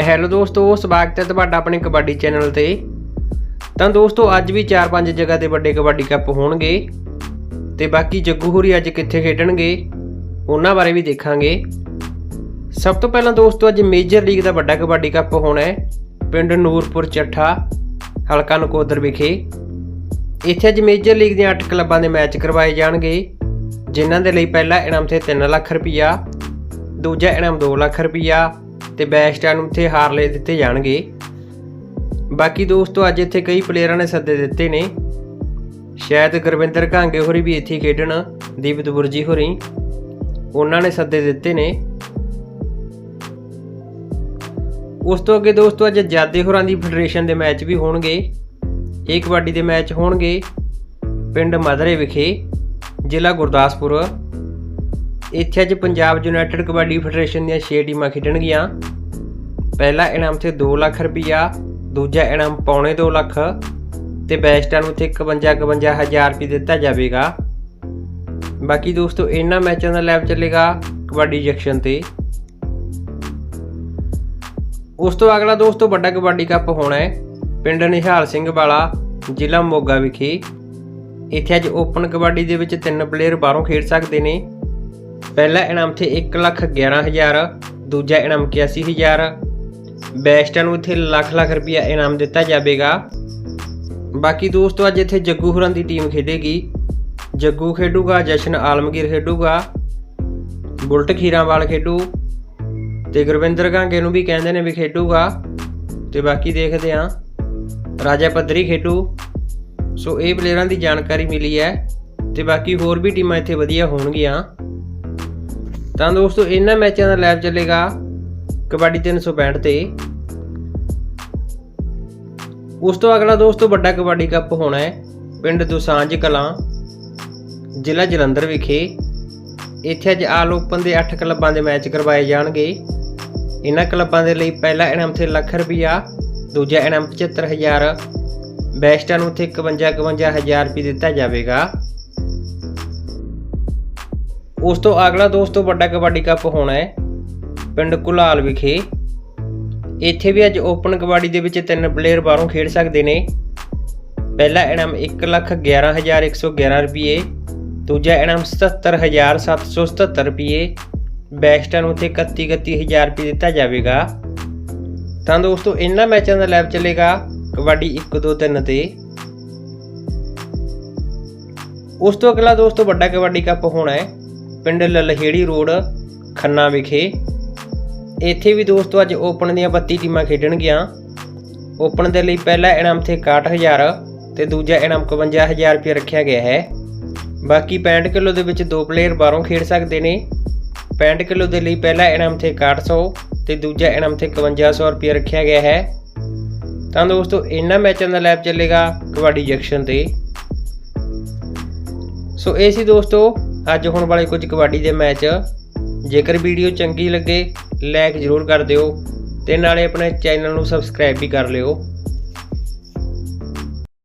Hello ਦੋਸਤੋ, ਸਵਾਗਤ ਹੈ ਤੁਹਾਡਾ ਆਪਣੇ ਕਬੱਡੀ ਚੈਨਲ ਤੇ। ਤਾਂ ਦੋਸਤੋ, ਅੱਜ ਵੀ 4-5 ਜਗ੍ਹਾ ਤੇ ਵੱਡੇ ਕਬੱਡੀ ਕੱਪ ਹੋਣਗੇ ਤੇ ਬਾਕੀ ਜੱਗੂ ਹੋਰੀ ਅੱਜ ਕਿੱਥੇ ਖੇਡਣਗੇ, ਉਹਨਾਂ ਬਾਰੇ ਵੀ ਦੇਖਾਂਗੇ। ਸਭ ਤੋਂ ਪਹਿਲਾਂ ਦੋਸਤੋ, ਅੱਜ ਮੇਜਰ ਲੀਗ ਦਾ ਵੱਡਾ ਕਬੱਡੀ ਕੱਪ ਹੋਣਾ ਹੈ, ਪਿੰਡ ਨੂਰਪੁਰ ਚੱਠਾ, ਹਲਕਾ ਨਕੋਦਰ ਵਿਖੇ। ਇੱਥੇ ਅੱਜ ਮੇਜਰ ਲੀਗ ਦੀਆਂ 8 ਕਲੱਬਾਂ ਦੇ ਮੈਚ ਕਰਵਾਏ ਜਾਣਗੇ, ਜਿਨ੍ਹਾਂ ਦੇ ਲਈ ਪਹਿਲਾ ਇਨਾਮ ਤੇ 3 ਲੱਖ ਰੁਪਈਆ, ਦੂਜਾ ਇਨਾਮ 2 ਲੱਖ ਰੁਪਈਆ ਤੇ ਬੈਸਟਾਂ ਨੂੰ ਇੱਥੇ ਹਾਰਲੇ ਦਿੱਤੇ ਜਾਣਗੇ। ਬਾਕੀ ਦੋਸਤੋ, ਅੱਜ ਇੱਥੇ ਕਈ ਪਲੇਅਰਾਂ ਨੇ ਸੱਦੇ ਦਿੱਤੇ ਨੇ। ਸ਼ਾਇਦ ਗੁਰਵਿੰਦਰ ਘਾਂਗੇ ਹੋਰੀ ਵੀ ਇੱਥੇ ਖੇਡਣ, ਦੀਪਤ ਬੁਰਜੀ ਹੋਰੀ। ਉਹਨਾਂ ਨੇ ਸੱਦੇ ਦਿੱਤੇ ਨੇ। ਉਸ ਤੋਂ ਅੱਗੇ ਦੋਸਤੋ, ਅੱਜ ਜਾਦੇ ਹੋਰਾਂ ਦੀ ਫੈਡਰੇਸ਼ਨ ਦੇ ਮੈਚ ਵੀ ਹੋਣਗੇ। ਇਹ ਕਬੱਡੀ ਦੇ ਮੈਚ ਹੋਣਗੇ। ਪਿੰਡ ਮਦਰੇ ਵਿਖੇ ਜ਼ਿਲ੍ਹਾ ਗੁਰਦਾਸਪੁਰ। ਇੱਥੇ ਅੱਜ ਪੰਜਾਬ ਯੂਨਾਈਟਿਡ ਕਬੱਡੀ ਫੈਡਰੇਸ਼ਨ ਦੀਆਂ 6 ਟੀਮਾਂ ਖੇਡਣਗੀਆਂ। ਪਹਿਲਾ ਇਨਾਮ ਤੇ 2 ਲੱਖ ਰੁਪਈਆ, ਦੂਜਾ ਇਨਾਮ ਪੌਣੇ 2 ਲੱਖ ਤੇ ਬੈਸਟਾਂ ਨੂੰ ਤੇ 51 51000 ਰੁਪਏ ਦਿੱਤਾ ਜਾਵੇਗਾ। ਬਾਕੀ ਦੋਸਤੋ, ਇਹਨਾਂ ਮੈਚਾਂ ਦਾ ਲਾਈਵ ਚੱਲੇਗਾ ਕਬੱਡੀ ਜੰਕਸ਼ਨ ਤੇ। ਉਸ ਤੋਂ ਅਗਲਾ ਦੋਸਤੋ, ਵੱਡਾ ਕਬੱਡੀ ਕੱਪ ਹੋਣਾ ਹੈ, ਪਿੰਡ ਨਿਹਾਲ ਸਿੰਘ ਵਾਲਾ, ਜ਼ਿਲ੍ਹਾ ਮੋਗਾ ਵਿਖੇ। ਇੱਥੇ ਅੱਜ ਓਪਨ ਕਬੱਡੀ ਦੇ ਵਿੱਚ ਤਿੰਨ ਪਲੇਅਰ ਬਾਹਰੋਂ ਖੇਡ ਸਕਦੇ ਨੇ। ਪਹਿਲਾ ਇਨਾਮ ਤੇ 111000 ਦੂਜਾ ਇਨਾਮ 81000 ਬੈਸਟਾਂ ਨੂੰ ਇੱਥੇ ਲੱਖ ਲੱਖ ਰੁਪਇਆ ਇਨਾਮ ਦਿੱਤਾ ਜਾਵੇਗਾ। ਬਾਕੀ ਦੋਸਤੋ, ਅੱਜ ਇੱਥੇ ਜੱਗੂ ਹੁਰਾਂ ਦੀ ਟੀਮ ਖੇਡੇਗੀ। ਜੱਗੂ ਖੇਡੂਗਾ, ਜਸ਼ਨ ਆਲਮਗੀਰ ਖੇਡੂਗਾ, ਬੁਲਟ ਖੀਰਾਂਵਾਲ ਖੇਡੂ ਤੇ ਗੁਰਵਿੰਦਰ ਗਾਂਗੇ ਨੂੰ ਵੀ ਕਹਿੰਦੇ ਨੇ ਵੀ ਖੇਡੂਗਾ। ਤੇ ਬਾਕੀ ਦੇਖਦੇ ਆਂ ਰਾਜਾ ਪੱਧਰੀ ਖੇਡੂ। ਸੋ ਇਹ ਪਲੇਅਰਾਂ ਦੀ ਜਾਣਕਾਰੀ ਮਿਲੀ ਹੈ। ਤੇ ਬਾਕੀ ਹੋਰ ਵੀ ਟੀਮਾਂ ਇੱਥੇ ਵਧੀਆ ਹੋਣਗੀਆਂ। ਤਾਂ ਦੋਸਤੋ, ਇਹਨਾਂ ਮੈਚਾਂ ਦਾ ਲਾਈਵ ਚੱਲੇਗਾ ਕਬੱਡੀ 365 ਤੇ। ਉਸ ਤੋਂ ਅਗਲਾ ਦੋਸਤੋ, ਵੱਡਾ ਕਬੱਡੀ ਕੱਪ ਹੋਣਾ ਹੈ, ਪਿੰਡ ਦੁਸਾਂਝ ਕਲਾਂ, ਜ਼ਿਲ੍ਹਾ ਜਲੰਧਰ ਵਿਖੇ। ਇੱਥੇ ਅੱਜ ਆਲ ਓਪਨ ਦੇ 8 ਕਲੱਬਾਂ ਦੇ ਮੈਚ ਕਰਵਾਏ ਜਾਣਗੇ। ਇਹਨਾਂ ਕਲੱਬਾਂ ਦੇ ਲਈ ਪਹਿਲਾ ਇਨਾਮ ਤੇ ਲੱਖ ਰੁਪਈਆ, ਦੂਜਾ ਇਨਾਮ 75000 ਬੈਸਟਾਂ ਨੂੰ ਤੇ 51 51000 ਰੁਪਏ ਦਿੱਤਾ ਜਾਵੇਗਾ। ਉਸ ਤੋਂ ਅਗਲਾ ਦੋਸਤੋ ਵੱਡਾ ਕਬੱਡੀ ਕੱਪ ਹੋਣਾ ਹੈ, ਪਿੰਡ ਕੁਲਾਲ ਵਿਖੇ। ਇੱਥੇ ਵੀ ਅੱਜ ਓਪਨ ਕਬੱਡੀ ਦੇ ਵਿੱਚ ਤਿੰਨ ਪਲੇਅਰ ਬਾਹਰੋਂ ਖੇਡ ਸਕਦੇ ਨੇ। ਪਹਿਲਾ ਇਨਾਮ 111111 ਰੁਪਏ, ਦੂਜਾ ਇਨਾਮ 77777 ਰੁਪਏ ਬੈਸਟਾਂ ਨੂੰ ਤੇ 31000 ਰੁਪਏ ਦਿੱਤਾ ਜਾਵੇਗਾ। ਤਾਂ ਦੋਸਤੋ, ਇਹਨਾਂ ਮੈਚਾਂ ਦਾ ਲਾਈਵ ਚੱਲੇਗਾ ਕਬੱਡੀ 1 2 3 ਤੇ। ਉਸ ਤੋਂ ਅਗਲਾ ਦੋਸਤੋ ਵੱਡਾ ਕਬੱਡੀ ਕੱਪ ਹੋਣਾ ਹੈ। ਪਿੰਡ ਲਲਹੇੜੀ ਰੋਡ, ਖੰਨਾ ਵਿਖੇ। ਇੱਥੇ ਵੀ ਦੋਸਤੋ ਅੱਜ ਓਪਨ ਦੀਆਂ 32 ਟੀਮਾਂ ਖੇਡਣਗੀਆਂ ਓਪਨ ਦੇ ਲਈ ਪਹਿਲਾ ਇਨਾਮ ਤੇ 61000 ਤੇ ਦੂਜਾ ਇਨਾਮ 51000 ਰੁਪਏ ਰੱਖਿਆ ਗਿਆ ਹੈ। ਬਾਕੀ 65 ਕਿਲੋ ਦੇ ਵਿੱਚ ਦੋ ਪਲੇਅਰ ਬਾਹਰੋਂ ਖੇਡ ਸਕਦੇ ਨੇ। 65 ਕਿਲੋ ਦੇ ਲਈ ਪਹਿਲਾ ਇਨਾਮ ਤੇ 6100 ਤੇ ਦੂਜਾ ਇਨਾਮ ਤੇ 5100 ਰੁਪਏ ਰੱਖਿਆ ਗਿਆ ਹੈ। ਤਾਂ ਦੋਸਤੋ ਇਹਨਾਂ ਮੈਚਾਂ ਦਾ ਲੈਬ ਚੱਲੇਗਾ ਕਬੱਡੀ ਜੰਕਸ਼ਨ ਤੇ। ਸੋ ਇਹ ਸੀ ਦੋਸਤੋ ਅੱਜ ਹੋਣ ਵਾਲੇ ਕੁਝ ਕਬੱਡੀ ਦੇ ਮੈਚ। ਜੇਕਰ ਵੀਡੀਓ ਚੰਗੀ ਲੱਗੇ ਲਾਈਕ ਜ਼ਰੂਰ ਕਰ ਦਿਓ ਤੇ ਨਾਲੇ ਆਪਣੇ ਚੈਨਲ ਨੂੰ ਸਬਸਕ੍ਰਾਈਬ ਵੀ ਕਰ ਲਿਓ।